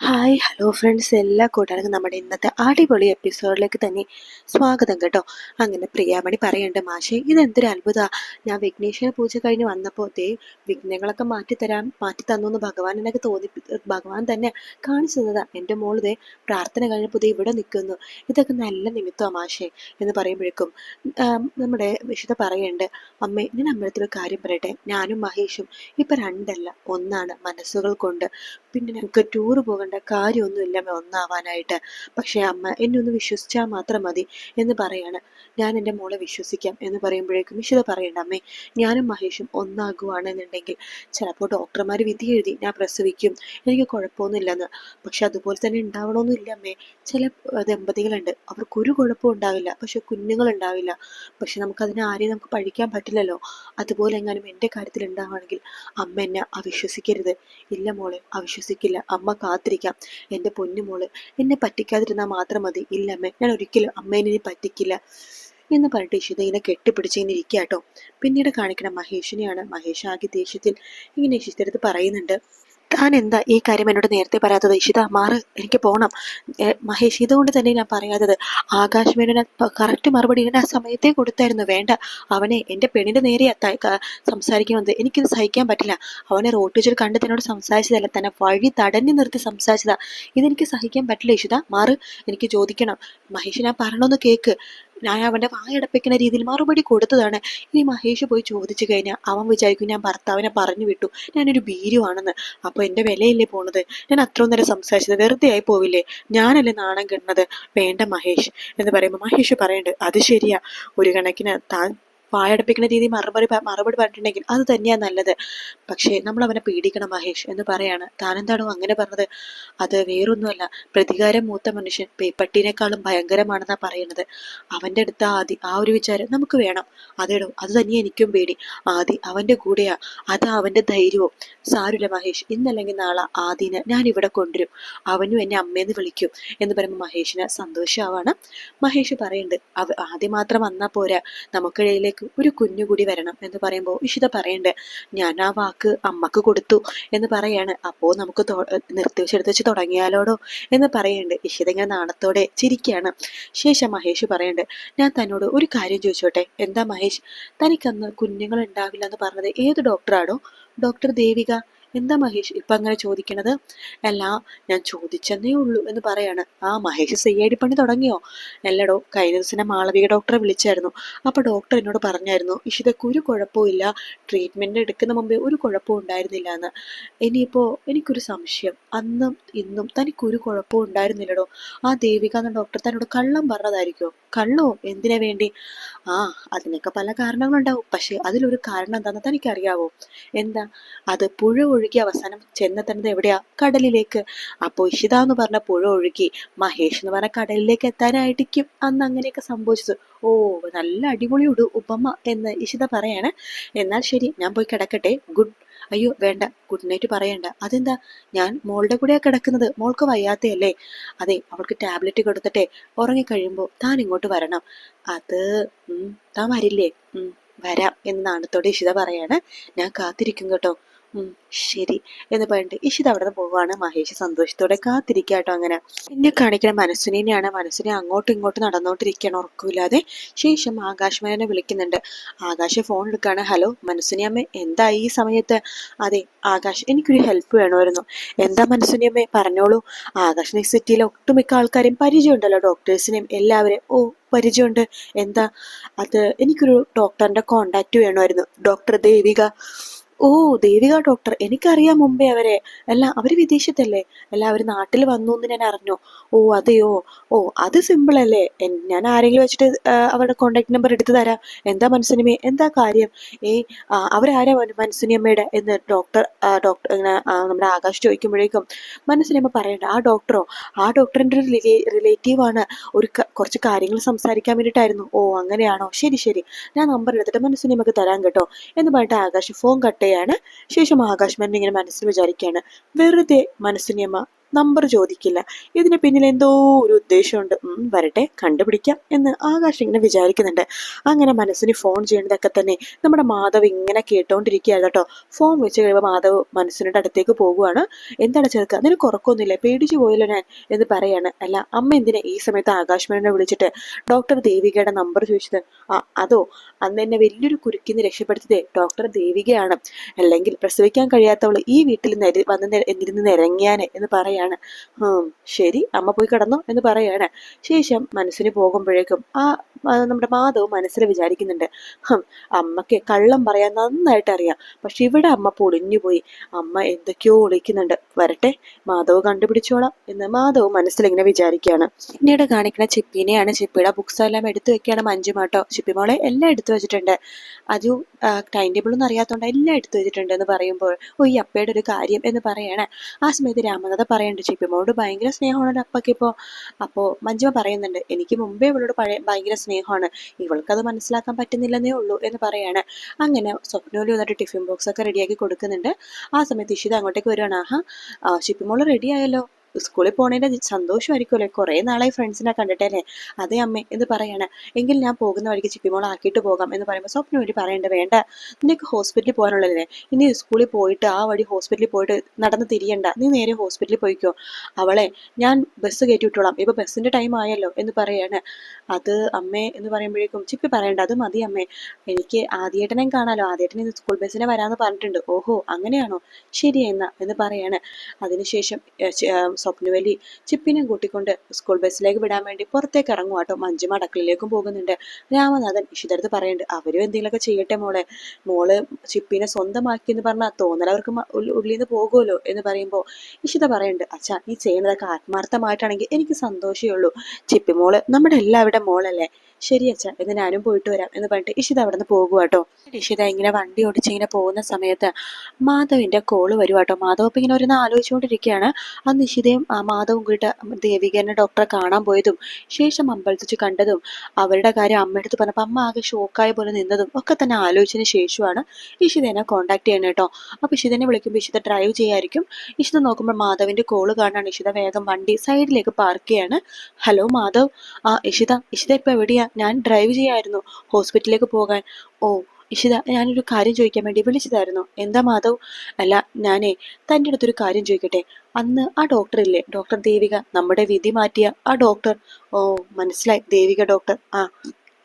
Hi hello friends എല്ലാ കൂട്ടുകാർക്കും നമ്മുടെ ഇന്നത്തെ അടിപൊളി എപ്പിസോഡിലേക്ക് തന്നെ സ്വാഗതം കേട്ടോ. അങ്ങനെ പ്രിയാമണി പറയേണ്ട മാഷെ ഇതെന്തൊരു അത്ഭുത. ഞാൻ വിഘ്നേശ്വര പൂജ കഴിഞ്ഞ് വന്നപ്പോൾ ദേ വിഘ്നങ്ങളൊക്കെ മാറ്റി തരാൻ മാറ്റി തന്നു എന്ന് ഭഗവാൻ എനിക്ക് തോന്നി ഭഗവാൻ തന്നെ കാണിച്ചു തന്നതാ. എന്റെ മോൾ ദേ പ്രാർത്ഥന കഴിഞ്ഞപ്പോൾ ദേ ഇവിടെ നിൽക്കുന്നു ഇതൊക്കെ നല്ല നിമിത്തമാണ് മാഷെ എന്ന് പറയുമ്പോഴേക്കും നമ്മുടെ വിശുദ്ധ പറയണ്ട് അമ്മേ ഞാൻ ഒരു കാര്യം പറയട്ടെ. ഞാനും മഹേഷും ഇപ്പം രണ്ടല്ല. ഒന്നാണ് മനസ്സുകൾ കൊണ്ട് പിന്നെ ഞങ്ങൾക്ക് ടൂർ പോകേണ്ട കാര്യമൊന്നുമില്ല അമ്മ ഒന്നാവാനായിട്ട്. പക്ഷേ അമ്മ എന്നെ ഒന്ന് വിശ്വസിച്ചാൽ മാത്രം മതി എന്ന് പറയാണ്. ഞാൻ എന്റെ മോളെ വിശ്വസിക്കാം എന്ന് പറയുമ്പോഴേക്കും വിശുദ്ധ പറയണ്ട അമ്മേ ഞാനും മഹേഷും ഒന്നാകുവാണെന്നുണ്ടെങ്കിൽ ചിലപ്പോൾ ഡോക്ടർമാർ വിധി എഴുതി ഞാൻ പ്രസവിക്കും. എനിക്ക് കുഴപ്പമൊന്നുമില്ലെന്ന്. പക്ഷെ അതുപോലെ തന്നെ ഉണ്ടാവണമെന്നില്ല അമ്മേ. ചില ദമ്പതികളുണ്ട്. അവർക്ക് ഒരു കുഴപ്പവും ഉണ്ടാവില്ല. പക്ഷെ കുഞ്ഞുങ്ങൾ ഉണ്ടാവില്ല പക്ഷെ നമുക്കതിനെ ആരെയും നമുക്ക് പഠിക്കാൻ പറ്റില്ലല്ലോ. അതുപോലെ എങ്ങാനും എന്റെ കാര്യത്തിൽ ഉണ്ടാവുകയാണെങ്കിൽ അമ്മ എന്നെ അവിശ്വസിക്കരുത്. ഇല്ല മോളെ അവിശ്വസിക്കില്ല അമ്മ കാത്തിരിക്കാം. എന്റെ പൊന്നുമോൾ എന്നെ പറ്റിക്കാതിരുന്നാൽ മാത്രം മതി. ഇല്ല അമ്മ ഞാൻ ഒരിക്കലും അമ്മേനെ പറ്റിക്കില്ല എന്ന് പറഞ്ഞിട്ട് ഇഷിത ഇങ്ങനെ കെട്ടിപ്പിടിച്ച് ഇങ്ങനെ ഇരിക്കുക കേട്ടോ പിന്നീട് കാണിക്കണം മഹേഷിനെയാണ് മഹേഷ് ആകെ ദേഷ്യത്തിൽ ഇങ്ങനെ ഇഷിത അടുത്ത് പറയുന്നുണ്ട്. താൻ എന്താ ഈ കാര്യം എന്നോട് നേരത്തെ പറയാത്തത്? ഇഷിത മാറ് എനിക്ക് പോകണം മഹേഷ് ഇതുകൊണ്ട് തന്നെ ഞാൻ പറയാത്തത്. ആകാശ് മേനോന് കറക്റ്റ് മറുപടി ഞാൻ ആ സമയത്തെ കൊടുത്തായിരുന്നു. വേണ്ട. അവനെ എന്റെ പെണ്ണിന്റെ നേരെ സംസാരിക്കുന്നത് എനിക്കിത് സഹിക്കാൻ പറ്റില്ല. അവനെ റോഡ് ടീച്ചർ കണ്ട് തന്നോട് സംസാരിച്ചതല്ല. തന്നെ വഴി തടഞ്ഞു നിർത്തി സംസാരിച്ചതാ. ഇതെനിക്ക് സഹിക്കാൻ പറ്റില്ല ഇഷിത. മാറ് എനിക്ക് ചോദിക്കണം. മഹേഷ് ഞാൻ പറഞ്ഞൊന്ന് കേക്ക്. ഞാൻ അവന്റെ വായടപ്പിക്കുന്ന രീതിയിൽ മറുപടി കൊടുത്തതാണ്. ഇനി മഹേഷ് പോയി ചോദിച്ചു കഴിഞ്ഞാൽ അവൻ വിചാരിക്കും ഞാൻ ഭർത്താവിനെ പറഞ്ഞു വിട്ടു. ഞാനൊരു ഭീരുവാണെന്ന്. അപ്പോൾ എന്റെ വിലയില്ലേ പോണത്? ഞാൻ അത്രയും നേരം സംസാരിച്ചത് വെറുതെ ആയി പോവില്ലേ? ഞാനല്ലേ നാണം കിടന്നത്? വേണ്ട മഹേഷ് എന്ന് പറയുമ്പോൾ മഹേഷ് പറയണ്ട് അത് ശരിയാ. ഒരു കണക്കിന് താൻ വായടപ്പിക്കുന്ന രീതി മറുപടി മറുപടി പറഞ്ഞിട്ടുണ്ടെങ്കിൽ അത് തന്നെയാണ് നല്ലത്. പക്ഷേ നമ്മൾ അവനെ പേടിക്കണം മഹേഷ് എന്ന് പറയാണ്. താനെന്താണോ അങ്ങനെ പറഞ്ഞത്? അത് വേറൊന്നുമല്ല. പ്രതികാരം മൂത്ത മനുഷ്യൻ പേപ്പട്ടിനേക്കാളും ഭയങ്കരമാണെന്നാണ് പറയുന്നത് അവന്റെ അടുത്ത് ആദി ആ ഒരു വിചാരം നമുക്ക് വേണം. അതേടോ അത് തന്നെ എനിക്കും പേടി. ആദി അവന്റെ കൂടെയാ. അതാ അവന്റെ ധൈര്യവും. സാരുല്ല മഹേഷ് ഇന്നല്ലെങ്കിൽ നാളെ ആദിനെ ഞാൻ ഇവിടെ കൊണ്ടുവരും. അവനും എന്നെ അമ്മയെന്ന് വിളിക്കും എന്ന് പറയുമ്പോൾ മഹേഷിന് സന്തോഷമാവാണ് മഹേഷ് പറയുന്നുണ്ട് അവ ആദ്യം മാത്രം വന്നാൽ പോരാ. നമുക്കിടയിലേക്ക് ഒരു കുഞ്ഞു കൂടി വരണം എന്ന് പറയുമ്പോൾ ഇഷിത പറയണ്ട് ഞാൻ ആ വാക്ക് അമ്മയ്ക്ക് കൊടുത്തു എന്ന് പറയാണ്. അപ്പോൾ നമുക്ക് തൊ- നിർത്തി വെച്ചെടുത്ത് വെച്ച് തുടങ്ങിയാലോടോ എന്ന് പറയുന്നുണ്ട് ഇഷിത ഇങ്ങനെ നാണത്തോടെ ചിരിക്കുകയാണ് ശേഷം മഹേഷ് പറയുന്നുണ്ട് ഞാൻ തന്നോട് ഒരു കാര്യം ചോദിച്ചോട്ടെ? എന്താ മഹേഷ്? തനിക്കന്ന് കുഞ്ഞുങ്ങൾ ഉണ്ടാവില്ല എന്ന് പറഞ്ഞത് ഏത് ഡോക്ടറാണോ ഡോക്ടർ ദേവിക എന്താ മഹേഷ് ഇപ്പൊ അങ്ങനെ ചോദിക്കണത്? അല്ല ഞാൻ ചോദിച്ചെന്നേ ഉള്ളൂ എന്ന് പറയാണ്. ആ മഹേഷ് സി ഐ ഡി പണി തുടങ്ങിയോ? അല്ലടോ കഴിഞ്ഞ ദിവസം മാളവിക ഡോക്ടറെ വിളിച്ചായിരുന്നു. അപ്പോൾ ഡോക്ടർ എന്നോട് പറഞ്ഞായിരുന്നു ഇഷിതക്ക് ഒരു കുഴപ്പമില്ല ട്രീറ്റ്മെന്റ് എടുക്കുന്ന മുമ്പേ ഒരു കുഴപ്പവും ഉണ്ടായിരുന്നില്ല എന്ന് ഇനിയിപ്പോ എനിക്കൊരു സംശയം. അന്നും ഇന്നും തനിക്കൊരു കുഴപ്പവും ഉണ്ടായിരുന്നില്ലടോ. ആ ദേവിക എന്ന ഡോക്ടർ തന്നോട് കള്ളം പറഞ്ഞതായിരിക്കോ? കള്ളോ എന്തിനു വേണ്ടി? ആ അതിനൊക്കെ പല കാരണങ്ങളുണ്ടാവും. പക്ഷെ അതിലൊരു കാരണം എന്താണെന്ന് തനിക്കറിയാവോ? എന്താ? അത് പുഴ ഒഴുകി അവസാനം ചെന്നെത്തുന്നത് എവിടെയാ? കടലിലേക്ക്. അപ്പോൾ ഇഷിത എന്ന് പറഞ്ഞ പുഴ ഒഴുകി മഹേഷ് എന്ന് പറഞ്ഞ കടലിലേക്ക് എത്താനായിരിക്കും അന്ന് അങ്ങനെയൊക്കെ സംഭവിച്ചത്. ഓ നല്ല അടിപൊളി ഉടു ഉപമ എന്ന് ഇഷിത പറയാണ്. എന്നാൽ ശരി ഞാൻ പോയി കിടക്കട്ടെ. ഗുഡ്. അയ്യോ വേണ്ട. ഗുഡ് നൈറ്റ് പറയണ്ട. അതെന്താ? ഞാൻ മോളുടെ കൂടെയാ കിടക്കുന്നത്. മോൾക്ക് വയ്യാത്തയല്ലേ? അതെ അവൾക്ക് ടാബ്ലറ്റ് കൊടുത്തിട്ടെ. ഉറങ്ങിക്കഴിയുമ്പോൾ താൻ ഇങ്ങോട്ട് വരണം. അത് താൻ വരില്ലേ? വരാം എന്ന് നാണത്തോടെ ഇഷിത പറയാണ്. ഞാൻ കാത്തിരിക്കും കേട്ടോ. ശരി. എന്ന് പറഞ്ഞിട്ട് ഇഷിത അവിടെ നിന്ന് പോവാണ്. മഹേഷ് സന്തോഷത്തോടെ കാത്തിരിക്കാട്ടോ കേട്ടോ അങ്ങനെ. പിന്നെ കാണിക്കുന്ന മനസ്സിനെയാണ് മനസ്സിനെ അങ്ങോട്ടും ഇങ്ങോട്ടും നടന്നുകൊണ്ടിരിക്കുകയാണ് ഉറക്കമില്ലാതെ. ശേഷം ആകാശ് വിളിക്കുന്നുണ്ട്. ആകാശ് ഫോൺ എടുക്കുകയാണ് ഹലോ മനസ്സിനെ അമ്മ എന്താ ഈ സമയത്ത്? അതെ ആകാശ് എനിക്കൊരു ഹെൽപ്പ് വേണമായിരുന്നു. എന്താ മനസ്സിനെ അമ്മ പറഞ്ഞോളൂ. ആകാശ് സിറ്റിയിലെ ഒട്ടുമിക്ക ആൾക്കാരെയും പരിചയമുണ്ടല്ലോ. ഡോക്ടേഴ്സിനെയും എല്ലാവരെയും. ഓ പരിചയമുണ്ട്. എന്താ? അത് എനിക്കൊരു ഡോക്ടറിന്റെ കോണ്ടാക്ട് വേണമായിരുന്നു. ഡോക്ടർ ദേവിക. ഓ ദേവിക ഡോക്ടർ എനിക്കറിയാം മുമ്പേ അവരെ. അല്ല അവർ വിദേശത്തല്ലേ? അല്ല അവർ നാട്ടിൽ വന്നു എന്ന് ഞാൻ അറിഞ്ഞു. ഓ അതെയോ? ഓ അത് സിമ്പിൾ അല്ലേ? ഞാൻ ആരെങ്കിലും വെച്ചിട്ട് അവരുടെ കോണ്ടാക്ട് നമ്പർ എടുത്തു തരാം. എന്താ മനസ്സിനിമേ എന്താ കാര്യം? ഏ അവരാരാ മന- മനസ്സിനിയമ്മയുടെ എന്ന് ഡോക്ടർ ഡോക്ടർ ഇങ്ങനെ നമ്മുടെ ആകാശ് ചോദിക്കുമ്പോഴേക്കും മനസ്സിനിയമ്മ പറയണ്ട ആ ഡോക്ടറോ ആ ഡോക്ടറിന്റെ ഒരു റിലേറ്റീവ് ആണ്. ഒരു കുറച്ച് കാര്യങ്ങൾ സംസാരിക്കാൻ വേണ്ടിയിട്ടായിരുന്നു. ഓ അങ്ങനെയാണോ? ശരി ശരി. ഞാൻ നമ്പർ എടുത്തിട്ട് മനസ്സിനിയമ്മക്ക് തരാം കേട്ടോ. എന്ന് പറഞ്ഞിട്ട് ആകാശ് ഫോൺ കട്ട് ചെയ്യാണ് ശേഷം ആകാശ് ഇങ്ങനെ മനസ്സിൽ വിചാരിക്കുകയാണ്. വെറുതെ മനസ്സിനിയമ്മ നമ്പർ ചോദിക്കില്ല. ഇതിന് പിന്നിൽ എന്തോ ഒരു ഉദ്ദേശമുണ്ട്. വരട്ടെ കണ്ടുപിടിക്കാം എന്ന് ആകാശ് ഇങ്ങനെ വിചാരിക്കുന്നുണ്ട്. അങ്ങനെ മനസ്സിന് ഫോൺ ചെയ്യേണ്ടതൊക്കെ തന്നെ നമ്മുടെ മാധവ് ഇങ്ങനെ കേട്ടോണ്ടിരിക്കുകയാണ് കേട്ടോ. ഫോൺ വെച്ച് കഴിയുമ്പോൾ മാധവ് മനസ്സിന്റെ അടുത്തേക്ക് പോകുവാണ്. എന്താണ് ചെറുക്ക നിനക്ക് ഉറക്കമൊന്നുമില്ല? പേടിച്ചു പോയല്ലോ ഞാൻ എന്ന് പറയാണ്. അല്ല അമ്മ എന്തിനാ ഈ സമയത്ത് ആകാശ് വിളിച്ചിട്ട്? ഡോക്ടർ ദേവികയുടെ നമ്പർ ചോദിച്ചത്. ആ അതോ? അന്ന് എന്നെ വലിയൊരു കുരുക്കിന്ന് രക്ഷപ്പെടുത്തിയത് ഡോക്ടർ ദേവികയാണ്. അല്ലെങ്കിൽ പ്രസവിക്കാൻ കഴിയാത്തവൾ ഈ വീട്ടിൽ വന്ന് നിര- എന്നിരുന്ന് നിരങ്ങിയാനെ എന്ന് പറയാണ് ശരി അമ്മ പോയി കിടന്നു എന്ന് പറയാണ്. ശേഷം മനസ്സിന് പോകുമ്പോഴേക്കും ആ നമ്മുടെ മാധവ് മനസ്സിൽ വിചാരിക്കുന്നുണ്ട്. അമ്മയ്ക്ക് കള്ളം പറയാൻ നന്നായിട്ട് അറിയാം. പക്ഷെ ഇവിടെ അമ്മ പൊളിഞ്ഞുപോയി അമ്മ എന്തൊക്കെയോ ഒളിക്കുന്നുണ്ട് വരട്ടെ മാധവ് കണ്ടുപിടിച്ചോളാം എന്ന് മാധവ് മനസ്സിലിങ്ങനെ വിചാരിക്കുകയാണ്. പിന്നീട് കാണിക്കുന്ന ചിപ്പിനെയാണ് ചിപ്പിയുടെ ബുക്സ് എല്ലാം എടുത്തു വെക്കുകയാണ് മഞ്ജുമാട്ടോ ചിപ്പി മോളെ എല്ലാം എടുത്തു വെച്ചിട്ടുണ്ട്. അജു ടൈം ടേബിൾ ഒന്നും അറിയാത്തോണ്ട് എല്ലാം എടുത്തു വെച്ചിട്ടുണ്ട് എന്ന് പറയുമ്പോൾ ഓ ഈ അപ്പയുടെ ഒരു കാര്യം എന്ന് പറയാണ്. ആ സമയത്ത് രാമനാഥ പറയുന്നുണ്ട് ചിപ്പിമോട് ഭയങ്കര സ്നേഹമാണ് അപ്പയ്ക്ക് ഇപ്പോൾ. അപ്പോൾ മഞ്ജുമ പറയുന്നുണ്ട് എനിക്ക് മുമ്പേ ഇവളോട് പഴയ ഭയങ്കര സ്നേഹമാണ്. ഇവൾക്കത് മനസ്സിലാക്കാൻ പറ്റുന്നില്ലെന്നേ ഉള്ളൂ എന്ന് പറയാണ്. അങ്ങനെ സ്വപ്നോലി വന്നിട്ട് ടിഫിൻ ബോക്സ് ഒക്കെ റെഡിയാക്കി കൊടുക്കുന്നുണ്ട്. ആ സമയത്ത് ഇഷിത അങ്ങോട്ടേക്ക് വരുവാണ് ആഹാ ആ, റെഡിയായല്ലോ സ്കൂളിൽ പോണതിന്റെ സന്തോഷമായിരിക്കുമല്ലേ. കുറേ നാളായി ഫ്രണ്ട്സിനെ കണ്ടിട്ടല്ലേ? അതെ അമ്മേ എന്ന് പറയാണ്. എങ്കിൽ ഞാൻ പോകുന്ന വഴിക്ക് ചിപ്പിമോൾ ആക്കിയിട്ട് പോകാം എന്ന് പറയുമ്പോൾ സ്വപ്നം വേണ്ടി പറയണ്ട വേണ്ട നിനക്ക് ഹോസ്പിറ്റലിൽ പോകാനുള്ളതല്ലേ? ഇനി സ്കൂളിൽ പോയിട്ട് ആ വഴി ഹോസ്പിറ്റലിൽ പോയിട്ട് നടന്ന് തിരിയണ്ട. നീ നേരെ ഹോസ്പിറ്റലിൽ പോയിക്കോ. അവളെ ഞാൻ ബസ് കയറ്റി വിട്ടോളാം ഇപ്പോൾ ബസ്സിന്റെ ടൈം ആയല്ലോ എന്ന് പറയാണ്. അത് അമ്മേ എന്ന് പറയുമ്പോഴേക്കും ചിപ്പി പറയണ്ട അത് മതി അമ്മേ. എനിക്ക് ആദ്യേട്ടനെ കാണാലോ. ആദ്യേട്ടനെ ഇന്ന് സ്കൂൾ ബസ്സിനെ വരാമെന്ന് പറഞ്ഞിട്ടുണ്ട്. ഓഹോ അങ്ങനെയാണോ? ശരി എന്നാ എന്ന് പറയാണ്. അതിനുശേഷം സ്വപ്നവലി ചിപ്പിനെ കൂട്ടിക്കൊണ്ട് സ്കൂൾ ബസ്സിലേക്ക് വിടാൻ വേണ്ടി പുറത്തേക്ക് ഇറങ്ങും കേട്ടോ മഞ്ജുമ അടക്കളിലേക്കും പോകുന്നുണ്ട്. രാമനാഥൻ ഇഷിതടുത്ത് പറയുന്നുണ്ട് അവരും എന്തെങ്കിലുമൊക്കെ ചെയ്യട്ടെ മോളെ. മോൾ ചിപ്പിനെ സ്വന്തമാക്കി എന്ന് പറഞ്ഞാൽ തോന്നൽ അവർക്ക് ഉള്ളിൽ നിന്ന് പോകുമല്ലോ എന്ന് പറയുമ്പോൾ ഇഷിത പറയുന്നുണ്ട് അച്ഛാ നീ ചെയ്യുന്നതൊക്കെ ആത്മാർത്ഥമായിട്ടാണെങ്കിൽ എനിക്ക് സന്തോഷമേ ഉള്ളൂ. ചിപ്പി മോൾ നമ്മുടെ എല്ലാവരുടെ മോളല്ലേ? ശരി അച്ഛാ എന്ന് ഞാനും പോയിട്ട് വരാം എന്ന് പറഞ്ഞിട്ട് ഇഷിത അവിടെ നിന്ന് പോകുക കേട്ടോ ഇഷിത ഇങ്ങനെ വണ്ടി ഓടിച്ച് ഇങ്ങനെ പോകുന്ന സമയത്ത് മാധവിന്റെ കോൾ വരും കേട്ടോ മാധവ് ഇപ്പം ഇങ്ങനെ ഒരു ആലോചിച്ചുകൊണ്ടിരിക്കുകയാണ്. അന്ന് ഇഷിതയും ആ മാധവും കൂടിയിട്ട് ദേവികനെ ഡോക്ടറെ കാണാൻ പോയതും ശേഷം അമ്പലത്തിച്ച് കണ്ടതും അവരുടെ കാര്യം അമ്മയെടുത്ത് പറഞ്ഞപ്പോൾ അമ്മ ആകെ ഷോക്കായ പോലെ നിന്നതും ഒക്കെ തന്നെ ആലോചിച്ചതിന് ശേഷമാണ് ഇഷിതനെ കോൺടാക്ട് ചെയ്യണം കേട്ടോ അപ്പൊ ഇഷിതനെ വിളിക്കുമ്പോൾ ഇഷിത ഡ്രൈവ് ചെയ്യായിരിക്കും. ഇഷിത നോക്കുമ്പോൾ മാധവിന്റെ കോൾ കാണാണ്. ഇഷിത വേഗം വണ്ടി സൈഡിലേക്ക് പാർക്ക് ചെയ്യാണ്. ഹലോ മാധവ്. ആ ഇഷിത ഇഷിത ഇപ്പൊ എവിടെയാ? ഞാൻ ഡ്രൈവ് ചെയ്യായിരുന്നു ഹോസ്പിറ്റലിലേക്ക് പോകാൻ. ഓ ഇഷിത ഞാനൊരു കാര്യം ചോദിക്കാൻ വേണ്ടി വിളിച്ചതായിരുന്നു. എന്താ മാധവ്? അല്ല ഞാനേ തന്റെ അടുത്തൊരു കാര്യം ചോദിക്കട്ടെ. അന്ന് ആ ഡോക്ടർ ഇല്ലേ? ഡോക്ടർ ദേവിക നമ്മുടെ വിധി മാറ്റിയ ആ ഡോക്ടർ ഓ മനസ്സിലായി. ദേവിക ഡോക്ടർ ആ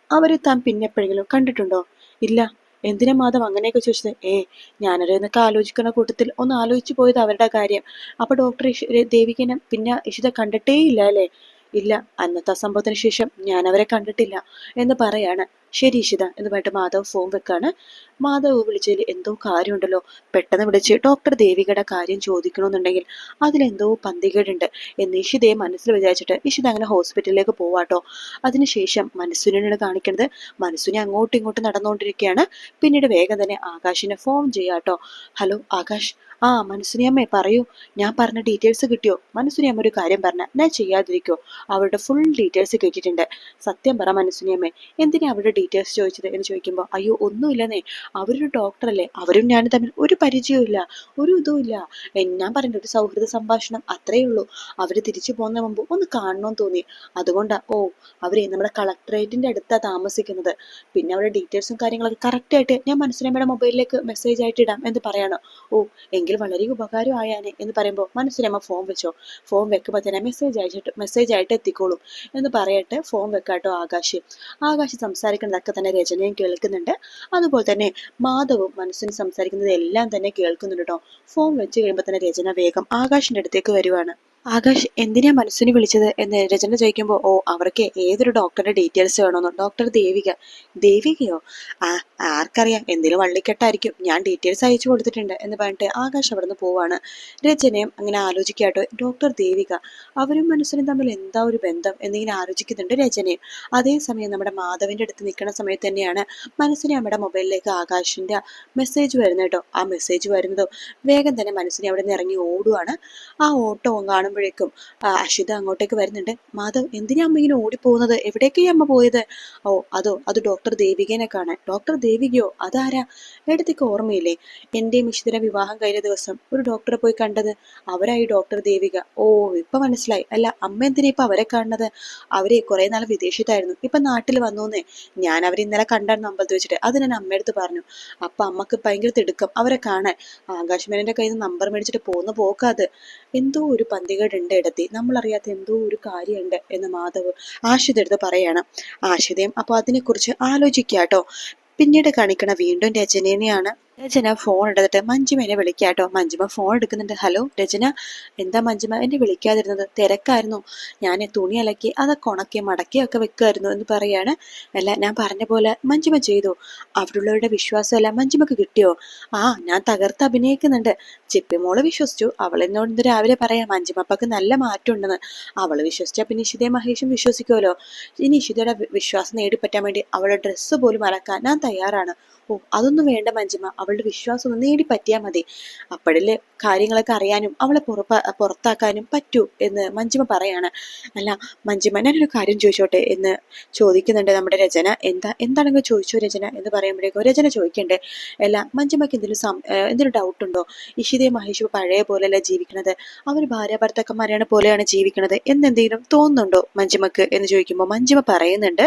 അവരെ താൻ പിന്നെ എപ്പോഴെങ്കിലും കണ്ടിട്ടുണ്ടോ? ഇല്ല. എന്തിനാ മാധവ് അങ്ങനെയൊക്കെ ചോദിച്ചത്? ഏ ഞാനൊരു എന്നൊക്കെ ആലോചിക്കുന്ന കൂട്ടത്തിൽ ഒന്ന് ആലോചിച്ചു പോയത് അവരുടെ കാര്യം. അപ്പൊ ഡോക്ടർ ദേവികനെ പിന്നെ ഇഷിത കണ്ടിട്ടേ ഇല്ല അല്ലേ? ഇല്ല അന്നത്തെ സംഭവത്തിന് ശേഷം ഞാൻ അവരെ കണ്ടിട്ടില്ല എന്ന് പറയാണ്. ശരി ഇഷിത എന്ന് പറഞ്ഞിട്ട് മാധവ് ഫോൺ വെക്കാണ്. മാധവ് വിളിച്ചതിൽ എന്തോ കാര്യമുണ്ടല്ലോ. പെട്ടെന്ന് വിളിച്ച് ഡോക്ടർ ദേവികയുടെ കാര്യം ചോദിക്കണമെന്നുണ്ടെങ്കിൽ അതിലെന്തോ പന്തികേടുണ്ട് എന്ന് ഇഷിതയെ മനസ്സിൽ വിചാരിച്ചിട്ട് ഇഷിത അങ്ങനെ ഹോസ്പിറ്റലിലേക്ക് പോവാട്ടോ. അതിനുശേഷം മനസ്സുവിനാണ് കാണിക്കുന്നത്. മനസ്സുനെ അങ്ങോട്ടും ഇങ്ങോട്ടും നടന്നുകൊണ്ടിരിക്കുകയാണ്. പിന്നീട് വേഗം തന്നെ ആകാശിനെ ഫോൺ ചെയ്യാട്ടോ. ഹലോ ആകാശ് ആ മനസ്സുനിയമ്മേ പറയൂ. ഞാൻ പറഞ്ഞ ഡീറ്റെയിൽസ് കിട്ടിയോ? മനസ്സുനിയമ്മ ഒരു കാര്യം പറഞ്ഞ ഞാൻ ചെയ്യാതിരിക്കോ അവരുടെ ഫുൾ ഡീറ്റെയിൽസ് കിട്ടിയിട്ടുണ്ട്. സത്യം പറ മനസ്സുനിയമ്മേ എന്തിനാ അവരുടെ ഡീറ്റെയിൽസ് ചോദിച്ചത് എന്ന് ചോദിക്കുമ്പോൾ അയ്യോ ഒന്നുമില്ലെന്നേ. അവരൊരു ഡോക്ടറല്ലേ അവരും ഞാനും തമ്മിൽ ഒരു പരിചയവും ഒരു ഇതും ഇല്ല. ഞാൻ പറഞ്ഞ ഒരു സൗഹൃദ സംഭാഷണം അത്രയേ ഉള്ളൂ. അവർ തിരിച്ചു പോകുന്ന മുമ്പ് ഒന്ന് കാണണമെന്ന് തോന്നി. അതുകൊണ്ടാ ഓ അവരെ നമ്മുടെ കളക്ടറേറ്റിന്റെ അടുത്താ താമസിക്കുന്നത്. പിന്നെ അവരുടെ ഡീറ്റെയിൽസും കാര്യങ്ങളൊക്കെ കറക്റ്റ് ആയിട്ട് ഞാൻ മനസ്സിലമ്മയുടെ മൊബൈലിലേക്ക് മെസ്സേജ് ആയിട്ട് ഇടാം എന്ന് പറയണം. ഓ എങ്കിൽ വളരെ ഉപകാരമായാനെ എന്ന് പറയുമ്പോൾ മനസ്സിലമ്മ ഫോൺ വെച്ചോ? ഫോൺ വെക്കുമ്പോൾ തന്നെ മെസ്സേജ് അയച്ചിട്ട് മെസ്സേജ് ആയിട്ട് എത്തിക്കോളും എന്ന് പറയട്ടെ ഫോൺ വെക്കാട്ടോ ആകാശ്. ആകാശ് സംസാരിക്കുന്നതൊക്കെ തന്നെ രചനയും കേൾക്കുന്നുണ്ട്. അതുപോലെ തന്നെ മാധവും മനസ്സിന് സംസാരിക്കുന്നത് എല്ലാം തന്നെ കേൾക്കുന്നുണ്ട് കേട്ടോ ഫോൺ വെച്ച് കഴിയുമ്പോൾ തന്നെ രചന വേഗം ആകാശിന്റെ അടുത്തേക്ക് വരുവാണ്. ആകാശ് എന്തിനാ മനസ്സിന് വിളിച്ചത് എന്ന് രചന ചോദിക്കുമ്പോൾ ഓ അവർക്ക് ഏതൊരു ഡോക്ടറുടെ ഡീറ്റെയിൽസ് വേണമെന്നോ? ഡോക്ടർ ദേവിക. ദേവികയോ? ആ ആർക്കറിയാം. എന്തെങ്കിലും വള്ളിക്കെട്ടായിരിക്കും. ഞാൻ ഡീറ്റെയിൽസ് അയച്ചു കൊടുത്തിട്ടുണ്ട് എന്ന് പറഞ്ഞിട്ട് ആകാശ് അവിടെ നിന്ന് പോവാണ്. രചനയും അങ്ങനെ ആലോചിക്കാട്ടോ. ഡോക്ടർ ദേവിക അവരും മനസ്സിനും തമ്മിൽ എന്താ ഒരു ബന്ധം എന്നിങ്ങനെ ആലോചിക്കുന്നുണ്ട് രചനയും. അതേസമയം നമ്മുടെ മാധവിന്റെ അടുത്ത് നിൽക്കുന്ന സമയത്ത് തന്നെയാണ് മനസ്സിനെ നമ്മുടെ മൊബൈലിലേക്ക് ആകാശിന്റെ മെസ്സേജ് വരുന്നേട്ടോ ആ മെസ്സേജ് വരുന്നതോ വേഗം തന്നെ മനസ്സിനെ അവിടെ നിന്ന് ഇറങ്ങി ഓടുവാണ്. ആ ഓട്ടവും കാണുമ്പോൾ പറയുമ്പോഴേക്കും അശ്വിത അങ്ങോട്ടേക്ക് വരുന്നുണ്ട്. മാധവ് എന്തിനാ അമ്മ ഇങ്ങനെ ഓടിപ്പോകുന്നത്? എവിടേക്കായി അമ്മ പോയത്? ഓ അതോ അത് ഡോക്ടർ ദേവികനെ കാണാൻ. ഡോക്ടർ ദേവികയോ? അതാരാ? എടുത്തേക്ക് ഓർമ്മയില്ലേ എന്റെ ഇഷിതയുടെ വിവാഹം കഴിഞ്ഞ ദിവസം ഒരു ഡോക്ടറെ പോയി കണ്ടത് അവരായി ഡോക്ടർ ദേവിക. ഓ ഇപ്പൊ മനസ്സിലായി. അല്ല അമ്മ എന്തിനാ ഇപ്പൊ അവരെ കാണുന്നത്? അവരെ കുറെ നാൾ വിദേശത്തായിരുന്നു. ഇപ്പൊ നാട്ടിൽ വന്നൂന്നേ. ഞാൻ അവരെ ഇന്നലെ കണ്ടായിരുന്നു അമ്പലത്തിൽ വെച്ചിട്ട്. അത് ഞാൻ അമ്മയടുത്ത് പറഞ്ഞു. അപ്പൊ അമ്മയ്ക്ക് ഭയങ്കര തിടുക്കം. അവരെ കാണാൻ. ആകാശ്മേനന്റെ കയ്യിൽ നിന്ന് നമ്പർ മേടിച്ചിട്ട് പോന്നു പോക്കാത് എന്തോ ഒരു പന്തികേടുണ്ട് ഇടത്തി. നമ്മളറിയാത്ത എന്തോ ഒരു കാര്യമുണ്ട് എന്ന് മാധവ് ആശുത എടുത്ത് പറയാണ്. ആഷിതയും അപ്പോൾ അതിനെക്കുറിച്ച് ആലോചിക്കാട്ടോ. പിന്നീട് കാണിക്കണ വീണ്ടും രചനേനെയാണ് രചന ഫോൺ എടുത്തിട്ട് മഞ്ജുമേനെ വിളിക്കാട്ടോ. മഞ്ജിമ ഫോൺ എടുക്കുന്നുണ്ട്. ഹലോ രചന. എന്താ മഞ്ജുമ? എന്നെ വിളിക്കാതിരുന്നത്? തിരക്കായിരുന്നു. ഞാൻ തുണി അലക്കി അതൊക്കെ ഉണക്കി മടക്കിയൊക്കെ വെക്കുമായിരുന്നു എന്ന് പറയാണ്. അല്ല ഞാൻ പറഞ്ഞ പോലെ മഞ്ജിമ ചെയ്തു. അവിടെയുള്ളവരുടെ വിശ്വാസമല്ല മഞ്ജിമക്ക് കിട്ടിയോ? ആ ഞാൻ തകർത്ത് അഭിനയിക്കുന്നുണ്ട്. ചിപ്പിമോൾ വിശ്വസിച്ചു. അവൾ എന്നോട് ഇന്ന് രാവിലെ പറയാം മഞ്ജുമപ്പക്ക് നല്ല മാറ്റമുണ്ടെന്ന്. അവൾ വിശ്വസിച്ചാൽ വിശ്വസിച്ചാ പിന്നെ ഇഷിതയെ മഹേഷും വിശ്വസിക്കുമല്ലോ ഇനി ഇഷിതയുടെ വിശ്വാസം നേടിപ്പറ്റാൻ വേണ്ടി അവളുടെ ഡ്രസ്സ് പോലും അലക്കാൻ ഞാൻ തയ്യാറാണ്. ഓ അതൊന്നും വേണ്ട മഞ്ജിമ. അവളുടെ വിശ്വാസം ഒന്ന് നേടി പറ്റിയാൽ മതി. അപ്പോഴല്ലേ കാര്യങ്ങളൊക്കെ അറിയാനും അവളെ പുറപ്പ പുറത്താക്കാനും പറ്റൂ എന്ന് മഞ്ജിമ പറയാണ്. അല്ല മഞ്ജിമ ഞാനൊരു കാര്യം ചോദിച്ചോട്ടെ എന്ന് ചോദിക്കുന്നുണ്ട് നമ്മുടെ രചന. എന്താ എന്താണെങ്കിൽ ചോദിച്ചോ രചന എന്ന് പറയുമ്പോഴേക്കും രചന ചോദിക്കണ്ടേ അല്ല മഞ്ജിമയ്ക്ക് എന്തെങ്കിലും സം എന്തെങ്കിലും ഡൗട്ട് ഉണ്ടോ? ഇഷിതയും മഹേഷും പഴയ പോലെയല്ല ജീവിക്കുന്നത് അവർ ഭാര്യ ഭർത്തക്കന്മാരെയാണ് പോലെയാണ് ജീവിക്കുന്നത് എന്നെന്തെങ്കിലും തോന്നുന്നുണ്ടോ മഞ്ജിമക്ക് എന്ന് ചോദിക്കുമ്പോൾ മഞ്ജിമ പറയുന്നുണ്ട്.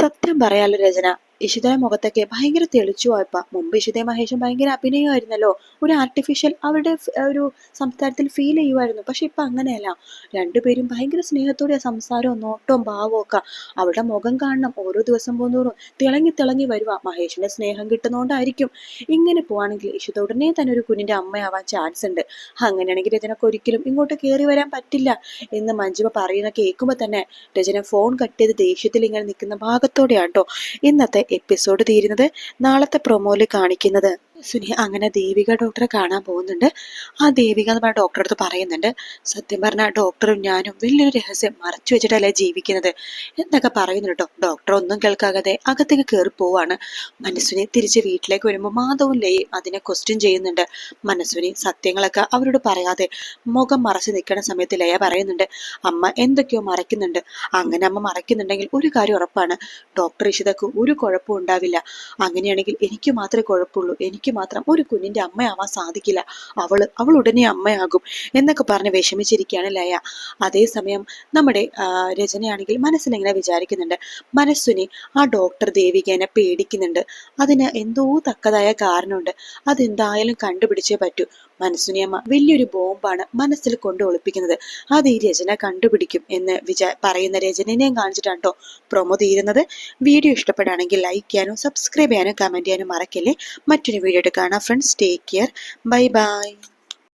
സത്യം പറയാലോ രചന ഇഷിതയുടെ മുഖത്തൊക്കെ ഭയങ്കര തെളിച്ചു പോയപ്പ മുമ്പ് ഇഷിതയും മഹേഷും ഭയങ്കര അഭിനയമായിരുന്നല്ലോ. ഒരു ആർട്ടിഫിഷ്യൽ അവരുടെ ഒരു സംസാരത്തിൽ ഫീൽ ചെയ്യുമായിരുന്നു പക്ഷെ ഇപ്പൊ അങ്ങനെയല്ല. രണ്ടുപേരും ഭയങ്കര സ്നേഹത്തോടെ സംസാരവും നോട്ടവും ഭാവവും ഒക്കെ അവരുടെ മുഖം കാണണം ഓരോ ദിവസം പോകുന്നതോറും തിളങ്ങി തിളങ്ങി വരുക മഹേഷിന്റെ സ്നേഹം കിട്ടുന്നോണ്ടായിരിക്കും. ഇങ്ങനെ പോവാണെങ്കിൽ ഇഷിത ഉടനെ തന്നെ ഒരു കുഞ്ഞിന്റെ അമ്മയാവാൻ ചാൻസ് ഉണ്ട്. അങ്ങനെയാണെങ്കിൽ രചനക്ക് ഒരിക്കലും ഇങ്ങോട്ട് കയറി വരാൻ പറ്റില്ല എന്ന് മഞ്ജുമ പറയുന്ന കേൾക്കുമ്പോൾ തന്നെ രചന ഫോൺ കട്ട് ചെയ്ത് ദേഷ്യത്തിൽ ഇങ്ങനെ നിൽക്കുന്ന ഭാഗത്തോടെയാണ് കേട്ടോ ഇന്നത്തെ എപ്പിസോഡ് തീരുന്നത് നാളത്തെ പ്രൊമോയിൽ കാണിക്കുന്നത്. സുനി അങ്ങനെ ദേവിക ഡോക്ടറെ കാണാൻ പോകുന്നുണ്ട്. ആ ദേവിക എന്ന് പറഞ്ഞ ഡോക്ടറെ അടുത്ത് പറയുന്നുണ്ട് സത്യം പറഞ്ഞാൽ ഡോക്ടറും ഞാനും വലിയൊരു രഹസ്യം മറച്ചു വെച്ചിട്ടല്ലേ ജീവിക്കുന്നത്? എന്നൊക്കെ പറയുന്നു ഡോക്ടർ ഒന്നും കേൾക്കാതെ അകത്തേക്ക് കയറി പോവാണ്. മനസ്സിനെ തിരിച്ച് വീട്ടിലേക്ക് വരുമ്പോൾ മാധവും ലയും അതിനെ ക്വസ്റ്റ്യൻ ചെയ്യുന്നുണ്ട്. മനസ്സിനെ സത്യങ്ങളൊക്കെ അവരോട് പറയാതെ മുഖം മറച്ച് നിൽക്കുന്ന സമയത്ത് ലയ പറയുന്നുണ്ട് അമ്മ എന്തൊക്കെയോ മറയ്ക്കുന്നുണ്ട്. അങ്ങനെ അമ്മ മറയ്ക്കുന്നുണ്ടെങ്കിൽ ഒരു കാര്യം ഉറപ്പാണ്. ഡോക്ടർ ഇഷിതക്ക് ഒരു കുഴപ്പവും ഉണ്ടാവില്ല. അങ്ങനെയാണെങ്കിൽ എനിക്ക് മാത്രമേ കുഴപ്പമുള്ളൂ. എനിക്ക് എനിക്ക് മാത്രം ഒരു കുഞ്ഞിന്റെ അമ്മയാവാൻ സാധിക്കില്ല. അവൾ അവൾ ഉടനെ അമ്മയാകും എന്നൊക്കെ പറഞ്ഞ് വിഷമിച്ചിരിക്കുകയാണ് ലയ. അതേസമയം നമ്മുടെ രചനയാണെങ്കിൽ മനസ്സിലിങ്ങനെ വിചാരിക്കുന്നുണ്ട്. മനസ്സിനെ ആ ഡോക്ടർ ദേവികേനെ പേടിക്കുന്നുണ്ട്. അതിന് എന്തോ തക്കതായ കാരണമുണ്ട്. അതെന്തായാലും കണ്ടുപിടിച്ചേ പറ്റൂ. മനസ്സുനിയമ്മ വലിയൊരു ബോംബാണ് മനസ്സിൽ കൊണ്ട് ഒളിപ്പിക്കുന്നത്. അത് ഈ രചന കണ്ടുപിടിക്കും എന്ന് വിചാ പറയുന്ന രചനയെയും കാണിച്ചിട്ടാണ് കേട്ടോ പ്രൊമോ തീരുന്നത്. വീഡിയോ ഇഷ്ടപ്പെടുകയാണെങ്കിൽ ലൈക്ക് ചെയ്യാനും സബ്സ്ക്രൈബ് ചെയ്യാനും കമന്റ് ചെയ്യാനും മറക്കല്ലേ. മറ്റൊരു വീഡിയോ കാണാം. Friends take care bye bye